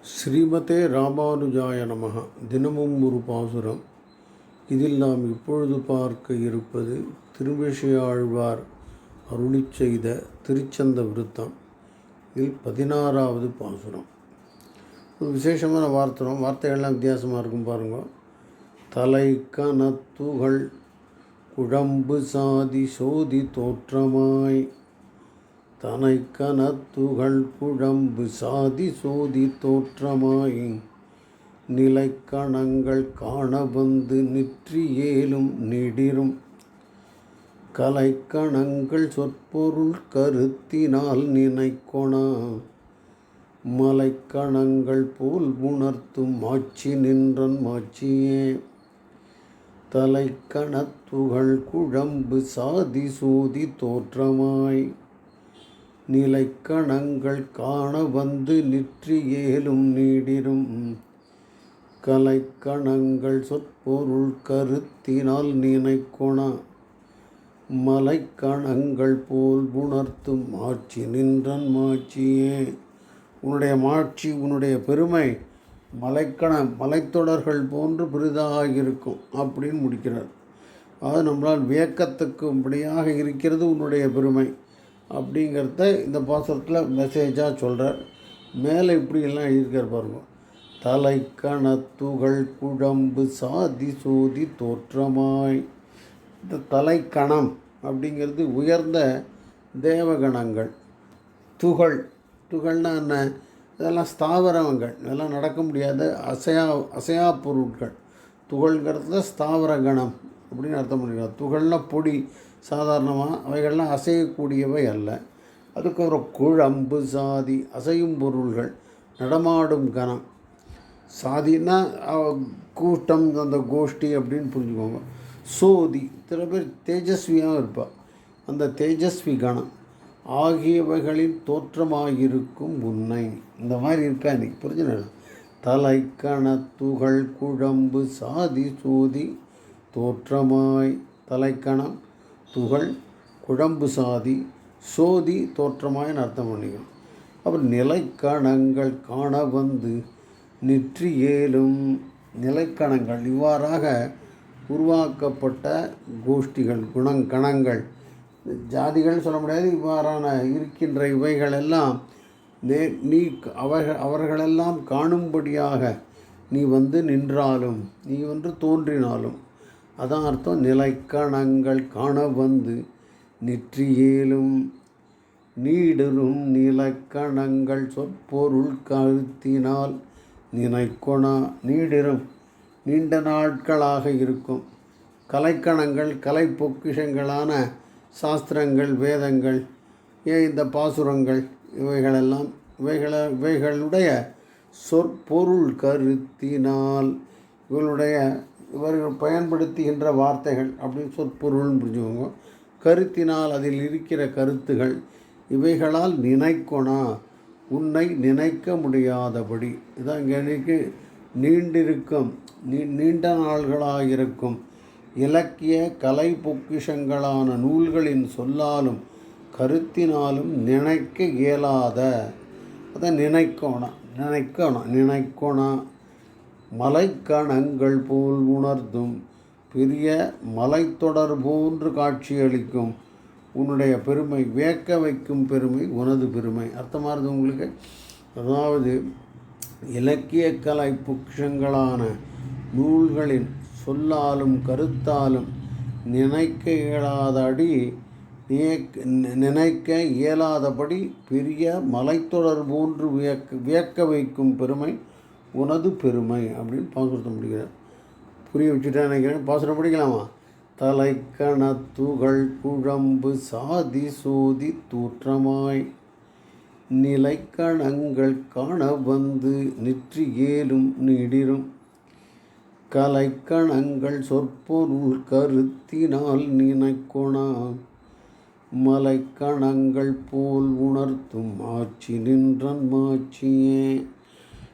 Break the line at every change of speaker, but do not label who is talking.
ஸ்ரீமதே ராமானுஜாய நமக. தினமும் ஒரு பாசுரம். இதில் நாம் இப்பொழுது பார்க்க இருப்பது திருமிஷையாழ்வார் அருளி செய்த திருச்சந்த விருத்தம். இதில் பதினாறாவது பாசுரம். ஒரு விசேஷமான வார்த்தனம் வார்த்தைகள்லாம் வித்தியாசமாக இருக்கும் பாருங்க. தலை கனத்துகள் குழம்பு சாதி சோதி தோற்றமாய். தனை கனத்துகள் குழம்பு சாதி சோதி தோற்றமாய். நிலைக்கணங்கள் காண வந்து நிற்றி ஏலும் நீடிரும். கலைக்கணங்கள் சொற்பொருள் கருத்தினால் நினைக்கொணா. மலைக்கணங்கள் போல் உணர்த்தும் மாட்சி நின்றன் மாட்சியே. தலைக்கணத்துகள் குழம்பு சாதி சோதி தோற்றமாய். நிலைக்கணங்கள் காண வந்து நிற்றி ஏலும் நீடிரும். கலைக்கணங்கள் சொற்பொருள் கருத்தினால் நினைக்கொண. மலைக்கணங்கள் போல் உணர்த்தும் ஆட்சி நின்றன் மாட்சியே. உன்னுடைய மாட்சி உன்னுடைய பெருமை மலைக்கண மலைத்தொடர்கள் போன்று பெரிதாக இருக்கும் அப்படின்னு முடிக்கிறார். அது நம்மளால் வியக்கத்துக்கும்படியாக இருக்கிறது உன்னுடைய பெருமை. அப்படிங்கிறத இந்த பாசத்தில் மெசேஜாக சொல்கிறார் மேலே இப்படியெல்லாம் எழுதியிருக்கார் பாருங்க. தலைக்கணத்துகள் குழம்பு சாதி சோதி தோற்றமாய். இந்த தலைக்கணம் அப்படிங்கிறது உயர்ந்த தேவகணங்கள். துகள். துகள்னா என்ன? இதெல்லாம் ஸ்தாவரங்கள். இதெல்லாம் நடக்க முடியாத அசையா அசையா பொருட்கள். துகள்ங்கிறது ஸ்தாவர கணம் அப்படின்னு அர்த்தம் பண்ணிக்கலாம். துகள்னா பொடி. சாதாரணமாக அவைகள்லாம் அசையக்கூடியவை அல்ல. அதுக்கு ஒரு குழம்பு சாதி அசையும் பொருள்கள் நடமாடும் கணம். சாதினா கூட்டம் அந்த கோஷ்டி அப்படின்னு புரிஞ்சுக்கோங்க. சோதி சில பேர் தேஜஸ்வியாக இருப்பாள் அந்த தேஜஸ்வி கணம் ஆகியவைகளின் தோற்றமாயிருக்கும் உன்னை. இந்த மாதிரி இருக்கா இன்றைக்கி புரிஞ்சுனா தலை தலைக்கணத்துகள் குழம்பு சாதி சோதி தோற்றமாய் தலைக்கணம் துகள் குழம்பு சாதி சோதி தோற்றமாயின்னு அர்த்தம் பண்ணிக்கணும் அப்புறம் நிலைக்கணங்கள் காண வந்து நிற்றி ஏலும் நிலைக்கணங்கள் இவ்வாறாக உருவாக்கப்பட்ட கோஷ்டிகள் குணங்கணங்கள். ஜாதிகள் சொல்ல முடியாது இவ்வாறான இருக்கின்ற இவைகள் எல்லாம் நே நீ அவர்கள் அவர்களெல்லாம் காணும்படியாக நீ வந்து நின்றாலும் நீ வந்து தோன்றினாலும் அதான் அர்த்தம். நிலைக்கணங்கள் காண வந்து நிற்றியேலும் நீடரும் நிலக்கணங்கள் சொற்பொருள் கருத்தினால் நினைக்கொணா நீடிரும். நீண்ட நாட்களாக இருக்கும். கலைக்கணங்கள் கலை பொக்கிஷங்களான சாஸ்திரங்கள் வேதங்கள் ஏன் இந்த பாசுரங்கள் இவைகளெல்லாம் இவைகள இவைகளுடைய சொற்பொருள் கருத்தினால் இவர்களுடைய இவர்கள் பயன்படுத்துகின்ற வார்த்தைகள் அப்படின்னு சொற்பொருள்னு புரிஞ்சுக்கோங்க. கருத்தினால் அதில் இருக்கிற கருத்துகள் இவைகளால் நினைக்கொணா உன்னை நினைக்க முடியாதபடி. இதான் இங்கே நீண்டிருக்கும் நீ நீண்ட நாள்களாக இருக்கும் இலக்கிய கலை பொக்கிஷங்களான நூல்களின் சொல்லாலும் கருத்தினாலும் நினைக்க இயலாத. அதை நினைக்கணும் நினைக்கணும் நினைக்கணும் மலைக்கணங்கள் போல் உணர்த்தும் பெரிய மலைத்தொடர் போன்று காட்சியளிக்கும். உன்னுடைய பெருமை வேக்க வைக்கும் பெருமை உனது பெருமை. அர்த்தமானது உங்களுக்கு? அதாவது இலக்கிய கலை புக்ஷங்களான நூல்களின் சொல்லாலும் கருத்தாலும் நினைக்க இயலாதபடி நினைக்க இயலாதபடி பெரிய மலைத்தொடர் போன்று வியக்க வியக்க வைக்கும் பெருமை உனது பெருமை அப்படின்னு பாசுரத்தை முடிக்கிறார். புரிய வச்சுட்டா நினைக்கிறேன் பாசுரம் படிக்கலாமா தலைக்கணத்துகள் குழம்பு சாதி சோதி தூற்றமாய். நிலைக்கணங்கள் காண வந்து நிற்று ஏலும் நீடிரும். கலைக்கணங்கள் சொற்பொருள் கருத்தினால் நினைக்கொணா மலைக்கணங்கள் போல் உணர்த்தும் ஆட்சி நின்றன் மாட்சியே.